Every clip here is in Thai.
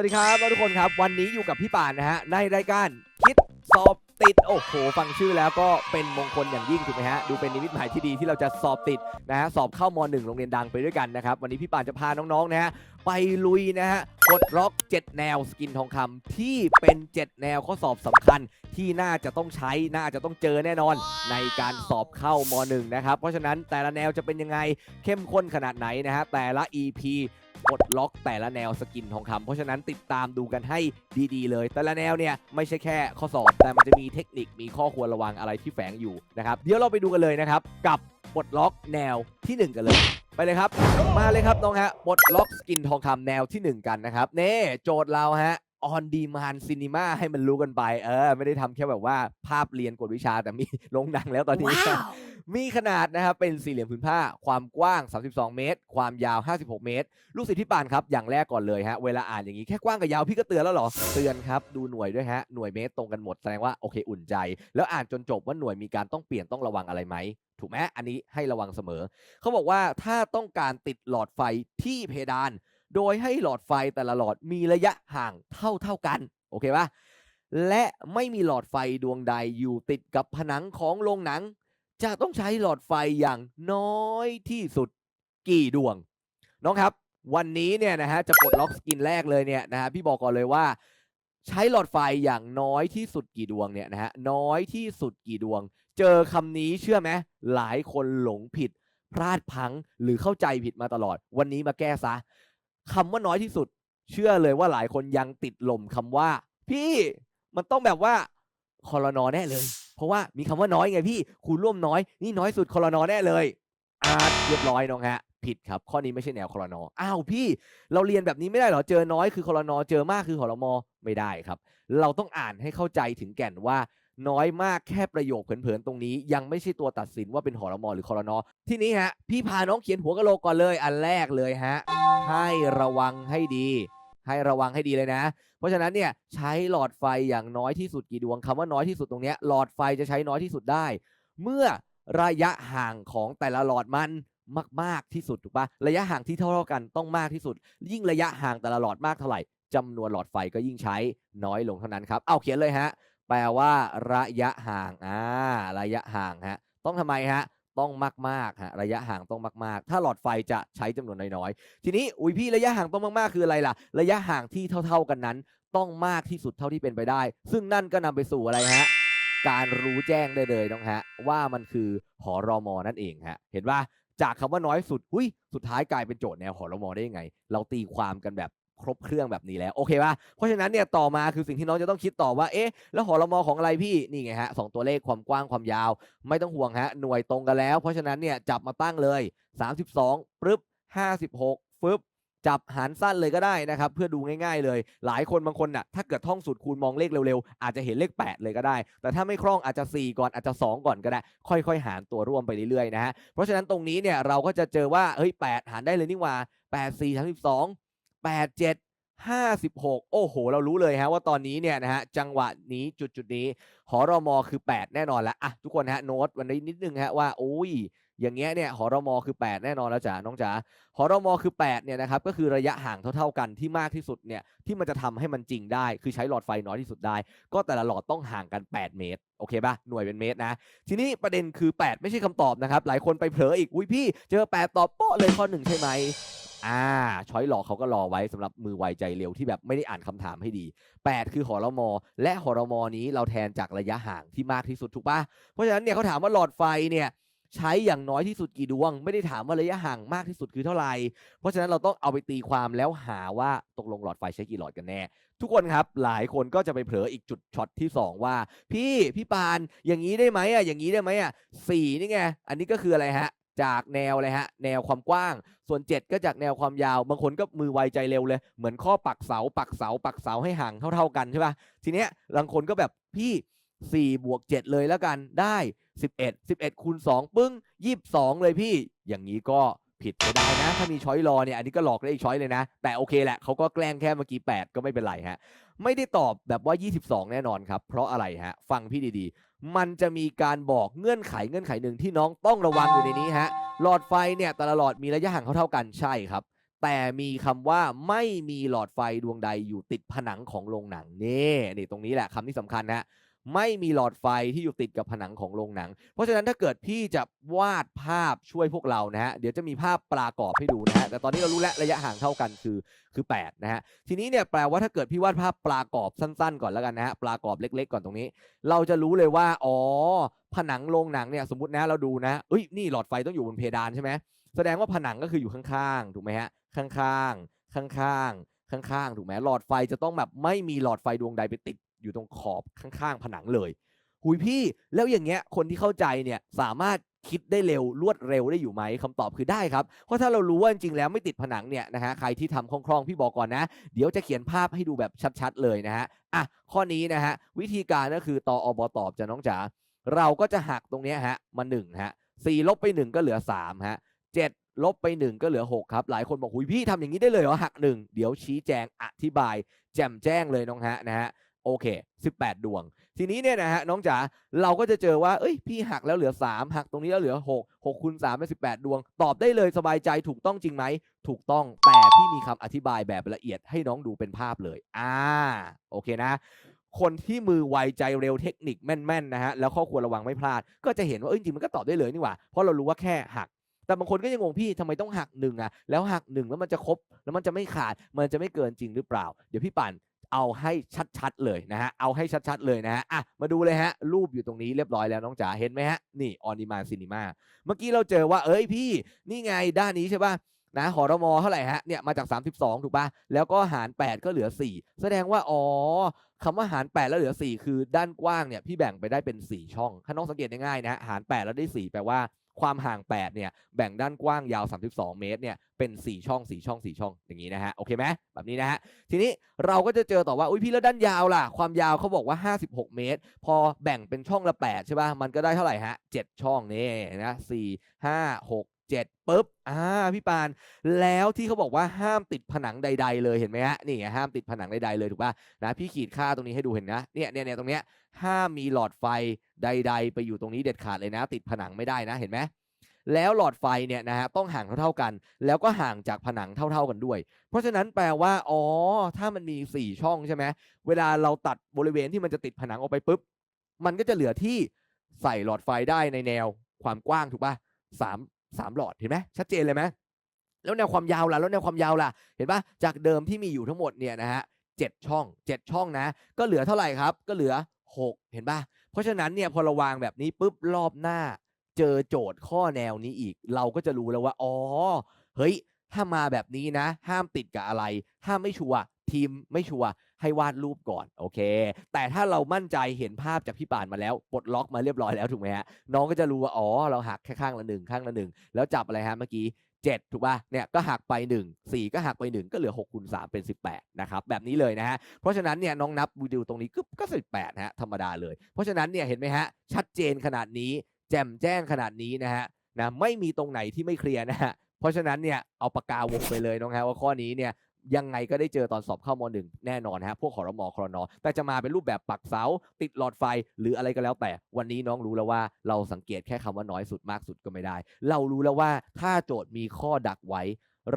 วัสดีครับทุกคนครับวันนี้อยู่กับพี่ป่านนะฮะในรายการคิดสอบติดโอ้โหฟังชื่อแล้วก็เป็นมงคลอย่างยิ่งถูกไหมฮะดูเป็นนิมิตหมายที่ดีที่เราจะสอบติดนะฮะสอบเข้ามหนึ่งโรงเรียนดังไปด้วยกันนะครับวันนี้พี่ป่านจะพาน้องๆนะฮะไปลุยนะฮะกดล็อก 7 แนวสกินทองคำที่เป็น 7 แนวข้อสอบสำคัญที่น่าจะต้องใช้น่าจะต้องเจอแน่นอนในการสอบเข้ามหนึ่งนะครับเพราะฉะนั้นแต่ละแนวจะเป็นยังไงเข้มข้นขนาดไหนนะฮะแต่ละ EP ปลดล็อกแต่ละแนวสกินทองคำเพราะฉะนั้นติดตามดูกันให้ดีๆ เลย แต่ละแนวเนี่ยไม่ใช่แค่ข้อสอบแต่มันจะมีเทคนิคมีข้อควรระวังอะไรที่แฝงอยู่นะครับเดี๋ยวเราไปดูกันเลยนะครับกับปลดล็อกแนวทีหนึ่1 กันเลยไปเลยครับ มาเลยครับน้องฮะปลดล็อกสกินทองคำแนวทีหนึ่1 กันนะครับเน่โจทย์เราฮะ on demand cinema ให้มันรู้กันไป เออ ไม่ได้ทำแค่แบบว่าภาพเรียนกฎวิชาแต่มีลงหนังแล้วตอนนี้ มีขนาดนะครับ เป็นสี่เหลี่ยมผืนผ้า ความกว้าง 32 เมตร ความยาว 56 เมตร ลูกศิษย์พี่ปานครับ อย่างแรกก่อนเลยฮะ เวลาอ่านอย่างนี้แค่กว้างกับยาวพี่ก็เตือนแล้วเหรอ เตือนครับ ดูหน่วยด้วยฮะ หน่วยเมตรตรงกันหมดแสดงว่าโอเคอุ่นใจ แล้วอ่านจนจบว่าหน่วยมีการต้องเปลี่ยนต้องระวังอะไรไหมถูกไหมอันนี้ให้ระวังเสมอ เขาบอกว่าถ้าต้องการติดหลอดไฟที่เพดาน โดยให้หลอดไฟแต่ละหลอดมีระยะห่างเท่าเท่ากัน โอเคปะและไม่มีหลอดไฟดวงใดอยู่ติดกับผนังของโรงหนัง จะต้องใช้หลอดไฟอย่างน้อยที่สุดกี่ดวง น้องครับ วันนี้เนี่ยนะฮะจะปลดล็อกสกินแรกเลยเนี่ยนะฮะพี่บอกก่อนเลยว่า ใช้หลอดไฟอย่างน้อยที่สุดกี่ดวงเนี่ยนะฮะน้อยที่สุดกี่ดวง เจอคำนี้เชื่อไหมหลายคนหลงผิดพลาดพลังหรือเข้าใจผิดมาตลอด วันนี้มาแก้ซะ คำว่าน้อยที่สุด เชื่อเลยว่าหลายคนยังติดลมคำว่า พี่มันต้องแบบว่าคอรนอแน่เลย เพราะว่ามีคำว่าน้อยไงพี่คูณร่วมน้อย นี่น้อยสุดคอรนอแน่เลยอาเรียบร้อยน้องฮะ ผิดครับ ข้อนี้ไม่ใช่แนวคอรนออ้าวพี่ เราเรียนแบบนี้ไม่ได้เหรอเจอน้อยคือคอรนอเจอมากคือคอรมอไม่ได้ครับ เราต้องอ่านให้เข้าใจถึงแก่นว่า น้อยมากแค่ประโยคเผินๆตรงนี้ ยังไม่ใช่ตัวตัดสินว่าเป็นหอรมอหรือคอรนอที่นี้ฮะ พี่พาน้องเขียนหัวกะโหลกก่อนเลยอันแรกเลยฮะ ให้ระวังให้ดี ให้ระวังให้ดีเลยนะ เพราะฉะนั้นเนี่ยใช้หลอดไฟอย่างน้อยที่สุดกี่ดวงคำว่าน้อยที่สุดตรงนี้หลอดไฟจะใช้น้อยที่สุดได้ เมื่อระยะห่างของแต่ละหลอดมันมากๆที่สุดถูกปะระยะห่างที่เท่าๆกันต้องมากที่สุด ยิ่งระยะห่างแต่ละหลอดมากเท่าไหร่จำนวนหลอดไฟก็ยิ่งใช้น้อยลงเท่านั้นครับ เอาเขียนเลยฮะ แปลว่า ระยะห่างอ่าระยะห่างฮะต้องทำไมฮะต้องมากๆฮะระยะห่างต้องมากๆ ถ้าหลอดไฟจะใช้จำนวนน้อยๆ ทีนี้อุ้ยพี่ระยะห่างต้องมากๆ คืออะไรล่ะ ระยะห่างที่เท่า ๆกันนั้น ต้องมากที่สุดเท่าที่เป็นไปได้ ซึ่งนั่นก็นำไปสู่อะไรฮะการรู้แจ้งได้เลยน้องฮะ ว่ามันคือหอรอมอนั่นเองฮะ เห็นว่าจากคำว่าน้อยสุด หุยสุดท้ายกลายเป็นโจทย์แนวหอรอมอได้ยังไง เราตีความกันแบบ ครบเครื่องแบบนี้แล้วโอเคป่ะเพราะฉะนั้นเนี่ยต่อมาคือสิ่งที่น้องจะต้องคิดต่อว่าเอ๊ะแล้วหอรมอของอะไรพี่นี่ไงฮะสองตัวเลขความกว้างความยาว ไม่ต้องห่วงฮะหน่วยตรงกันแล้ว เพราะฉะนั้นเนี่ยจับมาตั้งเลย 32ปึ๊บ56ฟึบจับหารสั้นเลยก็ได้นะครับเพื่อดูง่ายๆเลย หลายคนบางคนน่ะถ้าเกิดท่องสูตรคูณมองเลขเร็วๆอาจจะเห็นเลข 8 เลยก็ได้ แต่ถ้าไม่คล่องอาจจะ 4 ก่อนอาจจะ 2 ก่อนก็ได้ ค่อยๆ หารตัวร่วมไปเรื่อยๆนะฮะเพราะฉะนั้นตรงนี้เนี่ยเราก็จะเจอว่าเฮ้ย8หารได้เลยนี่ว่า 8 4 32 8 7 56 โอ้โห เรารู้เลยฮะว่าตอนนี้เนี่ยนะฮะจังหวะนี้จุดจุดนี้หอรอมอคือ 8 แน่นอนล้วอะทุกคนฮะโน้ตวันนี้นิดนึงฮะว่าโอ้ยอย่างเงี้ยเนี่ยหอรอมอคือ 8 แน่นอนแล้วจ๋าน้องจ๋าหอรอมอคือ8เนี่ยนะครับก็คือระยะห่างเท่า ๆกันที่มากที่สุดเนี่ยที่มันจะทำให้มันจริงได้ คือใช้หลอดไฟน้อยที่สุดได้ ก็แต่ละหลอดต้องห่างกัน 8 เมตรโอเคป่ะหน่วยเป็นเมตรนะ ทีนี้ประเด็นคือ 8 ไม่ใช่คำตอบนะครับหลายคนไปเผลออีกอุ้ยพี่เจอ 8 ตอบโป๊ะเลยข้อหนึ่งใช่ไหม อ่าช้อยหลอกเขาก็รอไว้สำหรับมือไวใจเร็วที่แบบไม่ได้อ่านคำถามให้ดี 8 คือหอรมอ และหอรมอนี้เราแทนจากระยะห่างที่มากที่สุดถูกปะเพราะฉะนั้นเนี่ยเขาถามว่าหลอดไฟเนี่ยใช้อย่างน้อยที่สุดกี่ดวง ไม่ได้ถามว่าระยะห่างมากที่สุดคือเท่าไหร่เพราะฉะนั้นเราต้องเอาไปตีความแล้วหาว่าตกลงหลอดไฟใช้กี่หลอดกันแน่ ทุกคนครับหลายคนก็จะไปเผลออีกจุดช็อตที่ 2 ว่า พี่พี่ปานอย่างนี้ได้ไหมอะอย่างนี้ได้ไหมอะสี่นี่ไงอันนี้ก็คืออะไรฮะ จากแนวเลยฮะแนวความกว้าง ส่วน 7 ก็จากแนวความยาว บางคนก็มือไวใจเร็วเลย เหมือนข้อปักเสา ปักเสา ปักเสาให้ห่างเท่า ๆกันใช่ป่ะทีเนี้ยบางคนก็แบบพี่4บวก7เลยแล้วกันได้ 11 11คูณ2ปึ้ง22 เลยพี่ อย่างนี้ก็ ผิดไม่ได้นะ ถ้ามีช้อยรอเนี่ยอันนี้ก็หลอกได้อีกช้อยเลยนะ แต่โอเคแหละเขาก็แกล้งแค่เมื่อกี้ 8 ก็ไม่เป็นไรฮะ ไม่ได้ตอบแบบว่า 22 แน่นอนครับ เพราะอะไรฮะ ฟังพี่ดีๆ มันจะมีการบอกเงื่อนไขเงื่อนไขหนึ่งที่น้องต้องระวังอยู่ในนี้ฮะหลอดไฟเนี่ยแต่ละหลอดมีระยะห่างเท่าๆกันใช่ครับ แต่มีคำว่าไม่มีหลอดไฟดวงใดอยู่ติดผนังของโรงหนังนี่นี่ตรงนี้แหละคำที่สำคัญนะ ไม่มีหลอดไฟที่อยู่ติดกับผนังของโรงหนัง เพราะฉะนั้นถ้าเกิดพี่จะวาดภาพช่วยพวกเรานะฮะ เดี๋ยวจะมีภาพปรากอบให้ดูนะฮะ แต่ตอนนี้เรารู้แล้วระยะห่างเท่ากันคือคือ 8 นะฮะ ทีนี้เนี่ยแปลว่าถ้าเกิดพี่วาดภาพปรากอบสั้นๆ ก่อนแล้วกันนะฮะปรากอบเล็ก ๆ ก่อนตรงนี้ เราจะรู้เลยว่า อ๋อ ผนังโรงหนังเนี่ยสมมตินะเราดูนะเอ้ย นี่หลอดไฟต้องอยู่บนเพดานใช่ไหมแสดงว่าผนังก็คืออยู่ข้างๆ ถูกไหมฮะ ข้างๆ ข้างๆข้างๆ ถูกไหมหลอดไฟจะต้องแบบไม่มีหลอดไฟดวงใดไปติด อยู่ตรงขอบข้างๆผนังเลย หุยพี่แล้วอย่างเงี้ยคนที่เข้าใจเนี่ยสามารถคิดได้เร็วรวดเร็วได้อยู่ไหมคำตอบคือได้ครับ เพราะถ้าเรารู้ว่าจริงๆแล้วไม่ติดผนังเนี่ยนะฮะใครที่ทำคล่องๆ พี่บอกก่อนนะ เดี๋ยวจะเขียนภาพให้ดูแบบชัดๆเลยนะฮะอะข้อนี้นะฮะวิธีการก็คือตออบตอบจะน้องจ๋าเราก็จะหักตรงเนี้ยฮะมา1ฮะสี่ลบไป1ก็เหลือ3ฮะเจ็ดลบไป1ก็เหลือ6ครับ หลายคนบอกหุยพี่ทำอย่างนี้ได้เลยเหรอหัก1เดี๋ยวชี้แจงอธิบาย แจ่มแจ้งเลยน้องฮะนะฮะ โอเค 18 ดวง ทีนี้เนี่ยนะฮะน้องจ๋าเราก็จะเจอว่าเอ้ยพี่หักแล้วเหลือ 3 หักตรงนี้แล้วเหลือ 6 6คูณ3เป็น18 ดวง ตอบได้เลยสบายใจถูกต้องจริงไหม ถูกต้องแต่พี่มีคำอธิบายแบบละเอียดให้น้องดูเป็นภาพเลย อ่า โอเคนะ คนที่มือไวใจเร็วเทคนิคแม่นๆนะฮะแล้วข้อควรระวังไม่พลาด ก็จะเห็นว่าเอ้ยจริงๆมันก็ตอบได้เลยนี่หว่าเพราะเรารู้ว่าแค่หักแต่บางคนก็ยังงงพี่ทำไมต้องหักหนึ่งอะแล้วหักหนึ่งแล้วมันจะครบแล้วมันจะไม่ขาดมันจะไม่เกินจริงหรือเปล่า เดี๋ยวพี่ปั่น เอาให้ชัดๆเลยนะฮะ เอาให้ชัดๆเลยนะฮะ อะ มาดูเลยฮะ รูปอยู่ตรงนี้เรียบร้อยแล้วน้องจ๋า เห็นไหมฮะ นี่ออนิมาซินิมาเมื่อกี้เราเจอว่า เอ้ยพี่ นี่ไงด้านนี้ใช่ป่ะ นะหอรมอเท่าไหร่ฮะ เนี่ย มาจาก 32 ถูกป่ะ แล้วก็หาร 8 ก็เหลือ 4 แสดงว่า อ๋อคำว่าหาร 8 แล้วเหลือ 4 คือด้านกว้างเนี่ย พี่แบ่งไปได้เป็น 4 ช่อง ถ้าน้องสังเกตง่ายๆนะฮะหาร 8 แล้วได้ 4 แปลว่า ความห่าง 8 เนี่ย แบ่งด้านกว้างยาว 32 เมตร เนี่ย เป็น 4 ช่อง 4 ช่อง 4 ช่อง อย่างนี้นะฮะ โอเคไหมแบบนี้นะฮะ ทีนี้เราก็จะเจอต่อว่า อุ้ยพี่แล้วด้านยาวล่ะ ความยาวเขาบอกว่า 56 เมตร พอแบ่งเป็นช่องละ 8 ใช่ป่ะ มันก็ได้เท่าไหร่ฮะ 7 ช่องนี่นะ4 5 6 7ปุ๊บอ่าพี่ปาน แล้วที่เขาบอกว่าห้ามติดผนังใด ๆ เลยเห็นไหมฮะนี่ห้ามติดผนังใดๆเลยถูกป่ะนะพี่ขีดค่าตรงนี้ให้ดูเห็นนะเนี่ยเนี่ยเนี่ยตรงเนี้ยห้ามมีหลอดไฟใด ๆ ไปอยู่ตรงนี้เด็ดขาดเลยนะ ติดผนังไม่ได้นะเห็นไหมแล้วหลอดไฟเนี่ยนะฮะต้องห่างเท่าๆกัน แล้วก็ห่างจากผนังเท่า ๆกันด้วย เพราะฉะนั้นแปลว่าอ๋อถ้ามันมี 4 ช่องใช่ไหมเวลาเราตัดบริเวณที่มันจะติดผนังออกไปปุ๊บมันก็จะเหลือที่ใส่หลอดไฟได้ในแนวความกว้างถูกป่ะสาม สามหลอดเห็นไหมชัดเจนเลยไหมแล้วแนวความยาวล่ะแล้วแนวความยาวล่ะเห็นปะจากเดิมที่มีอยู่ทั้งหมดเนี่ยนะฮะเจ็ดช่องเจ็ดช่องนะ ก็เหลือเท่าไหร่ครับ ก็เหลือหกเห็นปะเพราะฉะนั้นเนี่ยพอเราวางแบบนี้ปุ๊บรอบหน้า เจอโจทย์ข้อแนวนี้อีก เราก็จะรู้แล้วว่าอ๋อเฮ้ยถ้ามาแบบนี้นะ ห้ามติดกับอะไรถ้ามไม่ชัวร์ทีมไม่ชัวร์ ให้วาดรูปก่อนโอเค แต่ถ้าเรามั่นใจเห็นภาพจากพี่ป่านมาแล้วปลดล็อกมาเรียบร้อยแล้วถูกไหมฮะน้องก็จะรู้ว่าอ๋อเราหักแค่ข้างละหนึ่งข้างละหนึ่งแล้วจับอะไรฮะเมื่อกี้7ถูกป่ะเนี่ยก็หักไป 1 4 ก็หักไป 1 ก็เหลือ6คูณ3เป็น 18นะครับแบบนี้เลยนะฮะเพราะฉะนั้นเนี่ยน้องนับดูตรงนี้ก็ก็18ฮะธรรมดาเลย เพราะฉะนั้นเนี่ยเห็นไหมฮะชัดเจนขนาดนี้ แจ่มแจ้งขนาดนี้นะฮะนะไม่มีตรงไหนที่ไม่เคลียร์นะฮะเพราะฉะนั้นเนี่ยเอาปากกาวงไปเลยน้องฮะว่าข้อนี้เนี่ย ยังไงก็ได้เจอตอนสอบเข้ามหนึ่งแน่นอนฮะพวกขอรมอครนอแต่จะมาเป็นรูปแบบปักเสา ติดหลอดไฟหรืออะไรก็แล้ว แต่วันนี้น้องรู้แล้วว่าเราสังเกตแค่คำว่าน้อยสุดมากสุดก็ไม่ได้ เรารู้แล้วว่าถ้าโจทย์มีข้อดักไว้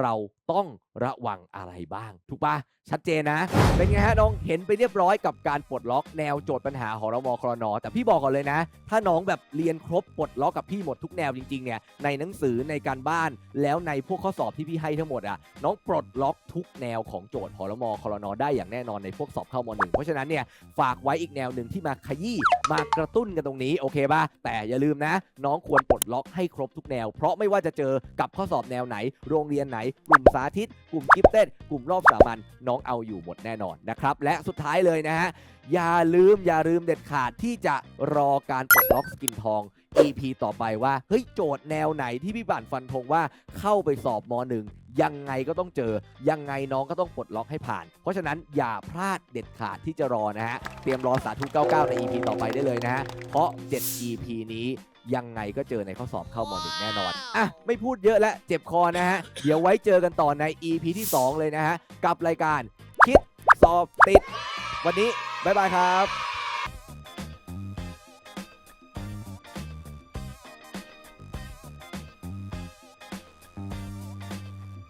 เรา ต้องระวังอะไรบ้าง ถูกปะชัดเจนนะ เป็นไงฮะน้องเห็นไปเรียบร้อยกับการปลดล็อกแนวโจทย์ปัญหาหอรมอครนแต่พี่บอกก่อนเลยนะ ถ้าน้องแบบเรียนครบปลดล็อกกับพี่หมดทุกแนวจริงๆเนี่ยในหนังสือในการบ้านแล้วในพวกข้อสอบที่พี่ให้ทั้งหมดอะน้องปลดล็อกทุกแนวของโจทย์หอรมอครนได้อย่างแน่นอนในพวกสอบเข้ามหนึ่งเพราะฉะนั้นเนี่ยฝากไว้อีกแนวหนึ่งที่มาขยี้มากระตุ้นกันตรงนี้โอเคป่ะแต่อย่าลืมนะ น้องควรปลดล็อกให้ครบทุกแนว เพราะไม่ว่าจะเจอกับข้อสอบแนวไหน โรงเรียนไหนกลุ่มสาธิต กลุ่มกิฟเต้นกลุ่มรอบสามัญน้องเอาอยู่หมดแน่นอนนะครับ และสุดท้ายเลยนะฮะ อย่าลืมอย่าลืมเด็ดขาดที่จะรอการปลดล็อกสกินทอง EP ต่อไปว่า เฮ้ย โจทย์แนวไหนที่พี่บั่นฟันธงว่าเข้าไปสอบม .1 ยังไงก็ต้องเจอ ยังไงน้องก็ต้องปลดล็อกให้ผ่าน เพราะฉะนั้นอย่าพลาดเด็ดขาดที่จะรอนะฮะ เตรียมรอสาธุ99 ใน EP ต่อไปได้เลยนะฮะ เพราะ 7 EP นี้ยังไงก็เจอในข้อสอบเข้ามหนึ่งแน่นอน อะ ไม่พูดเยอะแล้วเจ็บคอนะฮะ เดี๋ยวไว้เจอกันต่อใน EP ที่ 2 เลยนะฮะ กับรายการคิดสอบติด วันนี้บ๊ายบายครับ